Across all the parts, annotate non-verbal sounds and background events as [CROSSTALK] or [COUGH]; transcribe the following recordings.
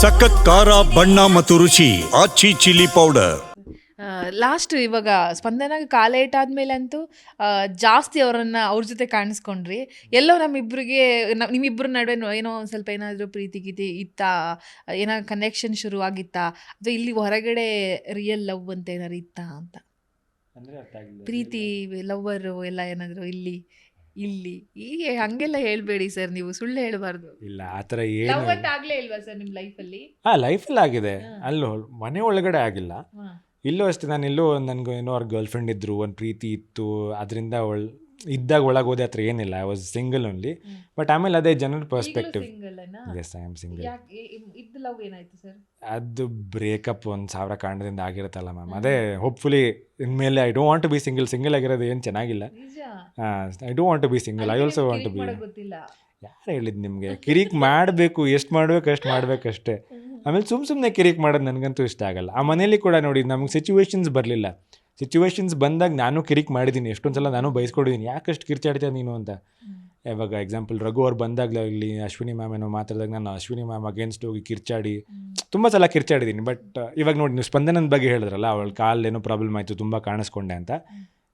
ಸಖತ್ ಖಾರ ಬಣ್ಣ ಮತ್ತು ರುಚಿ ಆಚಿ ಚಿಲ್ಲಿ ಪೌಡರ್. ಲಾಸ್ಟ್ ಇವಾಗ ಸ್ಪಂದನ ಕಾಲ ಏಟಾದ್ಮೇಲೆ ಅಂತೂ ಜಾಸ್ತಿ ಅವರನ್ನ ಅವ್ರ ಜೊತೆ ಕಾಣಿಸ್ಕೊಂಡ್ರಿ. ಎಲ್ಲೋ ನಮ್ಮಿಬ್ರಿಗೆ ನಿಮ್ಮಿಬ್ಬರ ನಿಮ್ಮಿಬ್ರ ನಡುವೆ ಏನೋ ಒಂದು ಸ್ವಲ್ಪ ಏನಾದರೂ ಪ್ರೀತಿ ಗೀತಿ ಇತ್ತಾ ಏನೋ ಕನೆಕ್ಷನ್ ಶುರು ಆಗಿತ್ತಾ ಅಥವಾ ಇಲ್ಲಿ ಹೊರಗಡೆ ರಿಯಲ್ ಲವ್ ಅಂತ ಏನಾದ್ರು ಇತ್ತಾ ಅಂತ? ಪ್ರೀತಿ ಲವ್ವರು ಎಲ್ಲ ಏನಾದರೂ ಇಲ್ಲಿ? ಇಲ್ಲಿ. ಹೀಗೆ ಹಂಗೆಲ್ಲ ಹೇಳ್ಬೇಡಿ ಸರ್ ನೀವು ಸುಳ್ಳು ಹೇಳಬಾರ್ದು. ಇಲ್ಲ ಆ ಥರ ಏನು ಲವ್ ಆಗ್ಲೇ ಇಲ್ವಾ ಸರ್ ನಿಮ್ಮ ಲೈಫಲ್ಲಿ? ಹಾಂ ಲೈಫಲ್ಲಿ ಆಗಿದೆ. ಅಲ್ಲೂ ಮನೆ ಒಳಗಡೆ ಆಗಿಲ್ಲ. ಇಲ್ಲೂ ಅಷ್ಟೇ ನಾನು ಇಲ್ಲೂ ನನಗೆ ಏನೋ ಅವ್ರ ಗರ್ಲ್ ಫ್ರೆಂಡ್ ಇದ್ರು ಒಂದು ಪ್ರೀತಿ ಇತ್ತು ಅದರಿಂದ ಒಳ್ ಇದ್ದಾಗ ಒಳಗೆ ಹೋದೆ ಹತ್ರ ಏನಿಲ್ಲ. I was single only but ಆಮೇಲೆ ಅದೇ ಜನರ perspective as I am single ಯಾಕೆ ಇದ್ದು ಲವ್ ಏನಾಯ್ತು ಸರ್ ಅದು ಬ್ರೇಕಪ್ ಒಂದು ಸಾವಿರ ಕಾರಣದಿಂದ ಆಗಿರುತ್ತಲ್ಲ ಮ್ಯಾಮ್ ಅದೇ ಹೋಪ್ಫುಲಿ ಇನ್ಮೇಲೆ I don't want to be single single ಆಗಿರೋದು ಏನು ಚೆನ್ನಾಗಿಲ್ಲ. I don't want to be single I also want to be ಯಾರು ಹೇಳಿದ್ ನಿಮಗೆ? ಕಿರಿಕ್ ಮಾಡಬೇಕು [LAUGHS] ಎಷ್ಟು ಮಾಡ್ಬೇಕು ಅಷ್ಟು ಮಾಡ್ಬೇಕಷ್ಟೇ. ಆಮೇಲೆ ಸುಮ್ ಸುಮ್ಮನೆ ಕಿರಿಕ್ ಮಾಡೋದು ನನಗಂತೂ ಇಷ್ಟ ಆಗಲ್ಲ. ಆ ಮನೇಲಿ ಕೂಡ ನೋಡಿ ನಮಗೆ ಸಿಚುವೇಶನ್ಸ್ ಬರಲಿಲ್ಲ. ಸಿಚುವೇಶನ್ಸ್ ಬಂದಾಗ ನಾನು ಕಿರಿಕ್ ಮಾಡಿದ್ದೀನಿ ಎಷ್ಟೊಂದು ಸಲ ನಾನು ಬಯಸ್ಕೊಡಿದ್ದೀನಿ ಯಾಕಷ್ಟು ಕಿರ್ಚಾಡ್ತೀಯ ನೀನು ಅಂತ? ಇವಾಗ ಎಕ್ಸಾಂಪಲ್ ರಘು ಅವ್ರು ಬಂದಾಗಲಾಗಲಿ ಅಶ್ವಿನಿ ಮ್ಯಾಮ್ ಏನೋ ಮಾತಾಡಿದಾಗ ನಾನು ಅಶ್ವಿನಿ ಮ್ಯಾಮ್ ಅಗೇನ್ಸ್ಟ್ ಹೋಗಿ ಕಿರ್ಚಾಡಿ. ತುಂಬ ಸಲ ಕಿರ್ಚಾಡಿದ್ದೀನಿ ಬಟ್ ಇವಾಗ ನೋಡಿ ನೀವು ಸ್ಪಂದನದ ಬಗ್ಗೆ ಹೇಳಿದ್ರಲ್ಲ ಅವಳ ಕಾಲ್ ಏನೋ ಪ್ರಾಬ್ಲಮ್ ಆಯಿತು ತುಂಬ ಕಾಣಿಸ್ಕೊಂಡೆ ಅಂತ.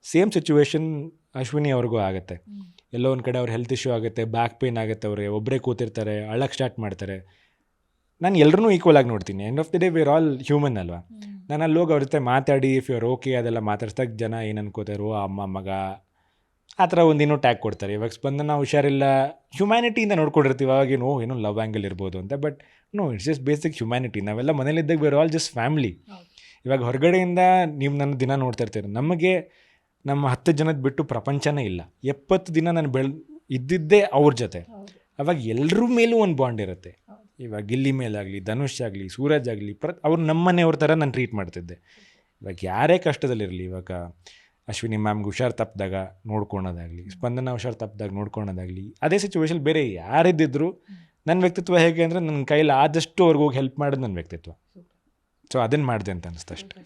ಸೇಮ್ ಸಿಚುವೇಶನ್ ಅಶ್ವಿನಿ ಅವ್ರಿಗೂ ಆಗುತ್ತೆ. ಎಲ್ಲೋ ಒಂದು ಕಡೆ ಅವ್ರ ಹೆಲ್ತ್ ಇಶ್ಯೂ ಆಗುತ್ತೆ ಬ್ಯಾಕ್ ಪೇನ್ ಆಗುತ್ತೆ ಅವ್ರಿಗೆ ಒಬ್ಬರೇ ಕೂತಿರ್ತಾರೆ ಅಳಕ್ಕೆ ಸ್ಟಾರ್ಟ್ ಮಾಡ್ತಾರೆ. ನಾನು ಎಲ್ಲರೂ ಈಕ್ವಲ್ ಆಗಿ ನೋಡ್ತೀನಿ. End of the day we're all human ಅಲ್ವಾ? ನಾನು ಅಲ್ಲಿ ಹೋಗಿ ಅವ್ರ ಜೊತೆ ಮಾತಾಡಿ ಇಫ್ ಯುವರ್ ಓಕೆ ಅದೆಲ್ಲ ಮಾತಾಡ್ಸ್ದಾಗ ಜನ ಏನು ಅನ್ಕೋತಾರೋ ಅಮ್ಮ ಮಗ ಆ ಥರ ಒಂದಿನೂ ಟ್ಯಾಗ್ ಕೊಡ್ತಾರೆ. ಇವಾಗ ಸ್ಪಂದನ ಹುಷಾರಿಲ್ಲ ಹ್ಯುಮ್ಯಾನಿಟಿಯಿಂದ ನೋಡ್ಕೊಂಡಿರ್ತೀವಿ ಅವಾಗೇನು ಓ ಏನೋ ಲವ್ ಆ್ಯಂಗಲ್ ಇರ್ಬೋದು ಅಂತ. But no it's just basic humanity ನಾವೆಲ್ಲ ಮನೇಲಿದ್ದಾಗ ವೇರ್ ಆಲ್ ಜಸ್ಟ್ ಫ್ಯಾಮ್ಲಿ. ಇವಾಗ ಹೊರಗಡೆಯಿಂದ ನೀವು ನನ್ನ ದಿನ ನೋಡ್ತಾ ಇರ್ತೀರ. ನಮಗೆ ನಮ್ಮ ಹತ್ತು ಜನದ ಬಿಟ್ಟು ಪ್ರಪಂಚನೇ ಇಲ್ಲ. ಎಪ್ಪತ್ತು ದಿನ ನಾನು ಬೆಳ್ ಇದ್ದಿದ್ದೇ ಅವ್ರ ಜೊತೆ. ಅವಾಗ ಎಲ್ಲರ ಮೇಲೂ ಒಂದು ಬಾಂಡ್ ಇರುತ್ತೆ. ಇವಾಗ ಗಿಲ್ಲಿ ಮೇಲಾಗಲಿ, ಧನುಷ್ ಆಗಲಿ, ಸೂರಜ್ ಆಗಲಿ ಪ್ರ ಅವ್ರು ನಮ್ಮ ಮನೆಯವ್ರ ಥರ ನಾನು ಟ್ರೀಟ್ ಮಾಡ್ತಿದ್ದೆ. ಇವಾಗ ಯಾರೇ ಕಷ್ಟದಲ್ಲಿರಲಿ, ಇವಾಗ ಅಶ್ವಿನಿ ಮ್ಯಾಮ್ಗೆ ಹುಷಾರು ತಪ್ಪಿದಾಗ ನೋಡ್ಕೊಳೋದಾಗಲಿ, ಸ್ಪಂದನ ಹುಷಾರು ತಪ್ಪಿದಾಗ ನೋಡ್ಕೊಳೋದಾಗಲಿ, ಅದೇ ಸಿಚುವೇಶನ್ ಬೇರೆ ಯಾರಿದ್ದಿದ್ರು ನನ್ನ ವ್ಯಕ್ತಿತ್ವ ಹೇಗೆ ಅಂದರೆ ನನ್ನ ಕೈಲಿ ಆದಷ್ಟು ಅವ್ರಿಗೆ ಹೋಗಿ ಹೆಲ್ಪ್ ಮಾಡೋದು ನನ್ನ ವ್ಯಕ್ತಿತ್ವ. ಸೊ ಅದನ್ನು ಮಾಡಿದೆ ಅಂತ ಅನಿಸ್ತು ಅಷ್ಟೇ.